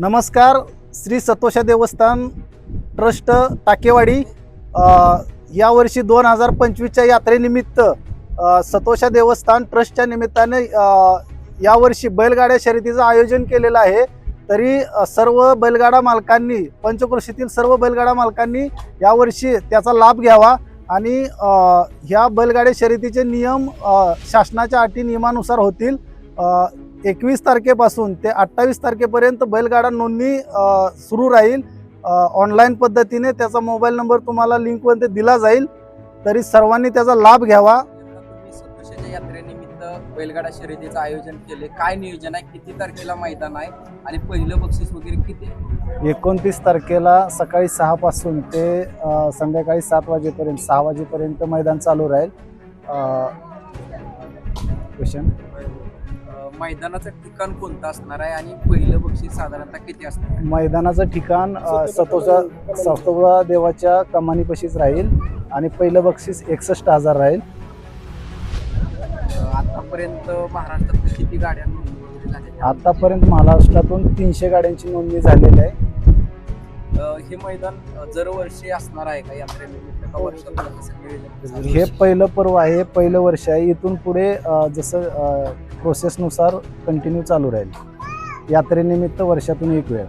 नमस्कार श्री सतोषा देवस्थान ट्रस्ट टाकेवाडी. यावर्षी दोन हजार पंचवीसच्या यात्रेनिमित्त सतोषा देवस्थान ट्रस्टच्या निमित्ताने यावर्षी बैलगाड्या शर्यतीचं आयोजन केलेलं आहे. तरी सर्व बैलगाडा मालकांनी पंचक्रोशीतील सर्व बैलगाडा मालकांनी यावर्षी त्याचा लाभ घ्यावा आणि ह्या बैलगाड्या शर्यतीचे नियम शासनाच्या अटी नियमानुसार होतील. एकवीस तारखेपासून ते अठ्ठावीस तारखेपर्यंत बैलगाडा नोंदणी सुरू राहील. ऑनलाईन पद्धतीने त्याचा मोबाईल नंबर तुम्हाला लिंकमध्ये दिला जाईल. तरी सर्वांनी त्याचा लाभ घ्यावा. तुम्ही बैलगाडा शर्यतीचं आयोजन केले काय नियोजन आहे? किती तारखेला मैदान आहे? आणि पहिलं बक्षीस वगैरे किती आहे? एकोणतीस तारखेला सकाळी सहापासून ते अ, संध्याकाळी सात वाजेपर्यंत सहा वाजेपर्यंत मैदान चालू राहील. क्वेश्चन मैदानाचं ठिकाण कोणतं असणार आहे? आणि पहिलं बक्षीस साधारणतः किती असणार? मैदानाचं ठिकाण अ, सतोषा सतोबा देवाच्या कमानीपाशीच राहील. आणि पहिलं बक्षीस एकसष्ट हजार राहील. आतापर्यंत महाराष्ट्रात किती गाड्या नोंदणी झाल्या आतापर्यंत महाराष्ट्रातून तीनशे गाड्यांची नोंदणी झालेली आहे. हे मैदान अं, दरवर्षी असणार आहे का? यात्रेनिमित्त हे पहिलं पर्व आहे पहिलं वर्ष आहे. इथून पुढे जसं प्रोसेसनुसार कंटिन्यू चालू राहील. यात्रेनिमित्त वर्षातून एक वेळ.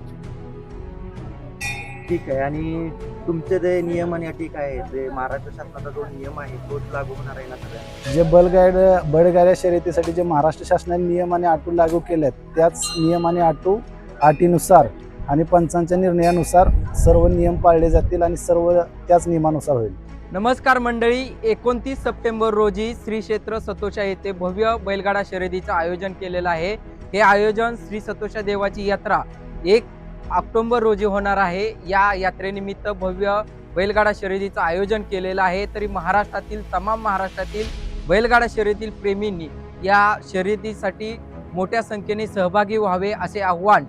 ठीक आहे. आणि तुमचे जे नियम आणि अटी काय आहेत? जे महाराष्ट्र शासनाचा जो नियम आहे तोच लागू होणार आहे ना सगळ्या? जे बैलगाड्या बैलगाड्या शर्यतीसाठी जे महाराष्ट्र शासनाने नियम आणि अटू लागू केले आहेत त्याच नियम आणि अटू अटीनुसार आणि पंचांच्या निर्णयानुसार सर्व नियम पाळले जातील आणि सर्व त्याच नियमानुसार होईल. नमस्कार मंडळी. एकोणतीस सप्टेंबर रोजी श्री क्षेत्र सतोषा येथे भव्य बैलगाडा शर्यतीचं आयोजन केलेलं आहे. हे आयोजन श्री सतोषा देवाची यात्रा एक ऑक्टोंबर रोजी होणार आहे. या यात्रेनिमित्त भव्य बैलगाडा शर्यतीचं आयोजन केलेलं आहे. तरी महाराष्ट्रातील तमाम महाराष्ट्रातील बैलगाडा शर्यतील प्रेमींनी या शर्यतीसाठी मोठ्या संख्येने सहभागी व्हावे असे आव्हान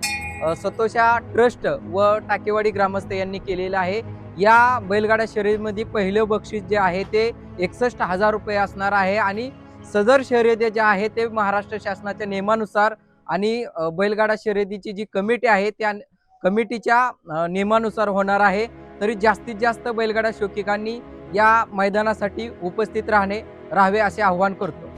सतोषा ट्रस्ट व टाकेवाडी ग्रामस्थ यांनी केलेलं आहे. या बैलगाडा शर्यतीमध्ये पहिलं बक्षीस जे आहे ते एकसष्ट हजार रुपये असणार आहे आणि सदर शर्यती जे आहे ते महाराष्ट्र शासनाच्या नियमानुसार आणि बैलगाडा शर्यतीची जी कमिटी आहे त्या कमिटीच्या नियमानुसार होणार आहे. तरी जास्तीत जास्त बैलगाडा शौकिकांनी या मैदानासाठी उपस्थित राहणे राहावे असे आव्हान करतो.